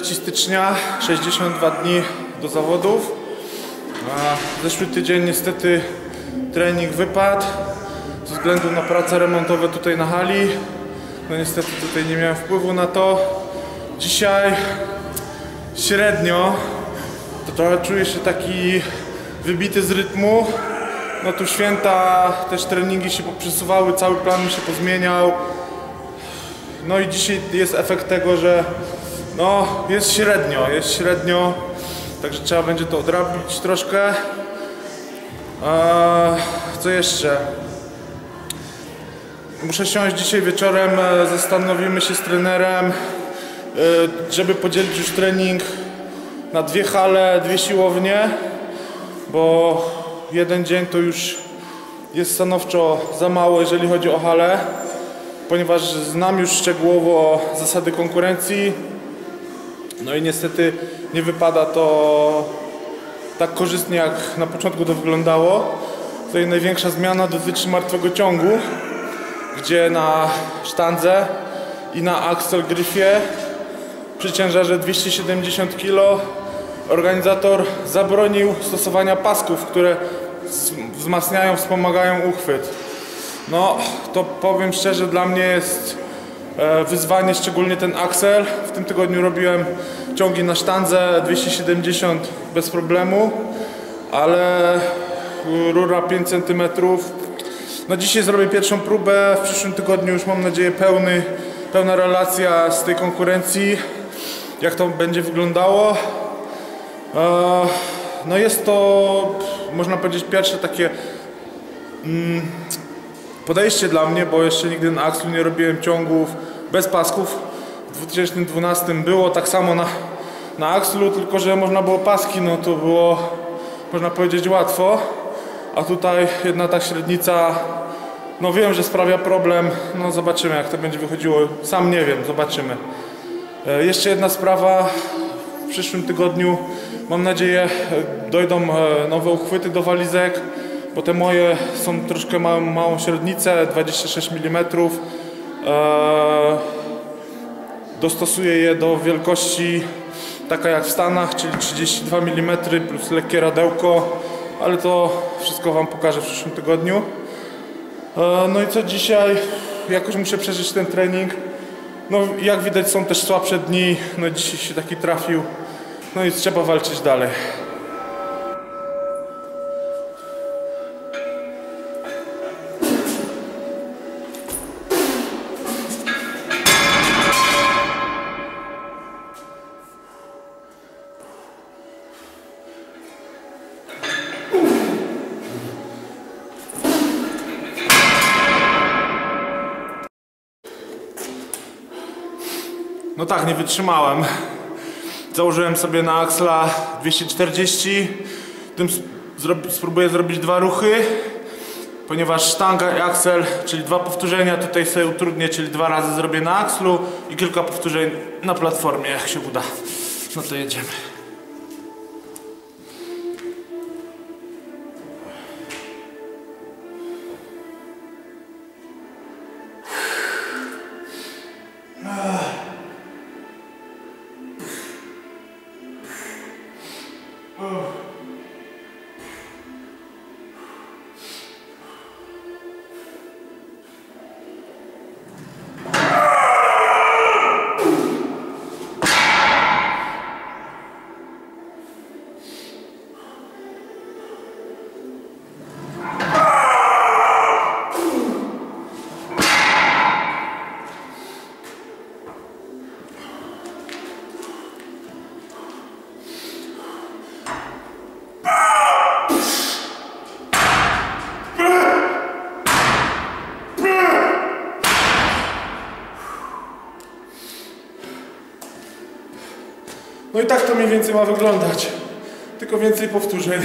3 stycznia, 62 dni do zawodów. A zeszły tydzień niestety trening wypadł ze względu na prace remontowe tutaj na hali. No niestety tutaj nie miałem wpływu na to. Dzisiaj średnio, to trochę czuję się taki wybity z rytmu. No tu święta, też treningi się poprzesuwały, cały plan mi się pozmieniał. No i dzisiaj jest efekt tego, że no jest średnio, jest średnio. Także trzeba będzie to odrabić troszkę. Eee, co jeszcze? Muszę siąść dzisiaj wieczorem, e, zastanowimy się z trenerem, e, żeby podzielić już trening na dwie hale, dwie siłownie, bo jeden dzień to już jest stanowczo za mało, jeżeli chodzi o hale, ponieważ znam już szczegółowo zasady konkurencji, no i niestety nie wypada to tak korzystnie jak na początku to wyglądało. Tutaj największa zmiana dotyczy martwego ciągu, gdzie na sztandze i na axel gryfie przy ciężarze 270 kg organizator zabronił stosowania pasków, które wzmacniają, wspomagają uchwyt. No, to powiem szczerze, dla mnie jest e, wyzwanie, szczególnie ten axel. W tym tygodniu robiłem ciągi na sztandze 270 bez problemu, ale rura 5 cm. No dzisiaj zrobię pierwszą próbę, w przyszłym tygodniu już mam nadzieję pełny, pełna relacja z tej konkurencji, jak to będzie wyglądało. E, no jest to, można powiedzieć, pierwsze takie mm, podejście dla mnie, bo jeszcze nigdy na Axlu nie robiłem ciągów bez pasków. W 2012 było tak samo na, na Axlu, tylko że można było paski, no to było, można powiedzieć, łatwo. A tutaj jedna ta średnica, no wiem, że sprawia problem, no zobaczymy jak to będzie wychodziło. Sam nie wiem, zobaczymy. E, jeszcze jedna sprawa, w przyszłym tygodniu mam nadzieję dojdą e, nowe uchwyty do walizek, bo te moje są troszkę małą, małą średnicę, 26 mm. Eee, dostosuję je do wielkości taka jak w Stanach, czyli 32 mm plus lekkie radełko, ale to wszystko Wam pokażę w przyszłym tygodniu. No i co dzisiaj? Jakoś muszę przeżyć ten trening. No jak widać są też słabsze dni, no dzisiaj się taki trafił. No i trzeba walczyć dalej. No tak, nie wytrzymałem. Założyłem sobie na Axla 240. Tym spróbuję zrobić dwa ruchy. Ponieważ sztanga i axel, czyli dwa powtórzenia, tutaj sobie utrudnię, czyli dwa razy zrobię na axlu i kilka powtórzeń na platformie, jak się uda. No to jedziemy. No i tak to mniej więcej ma wyglądać. Tylko więcej powtórzeń.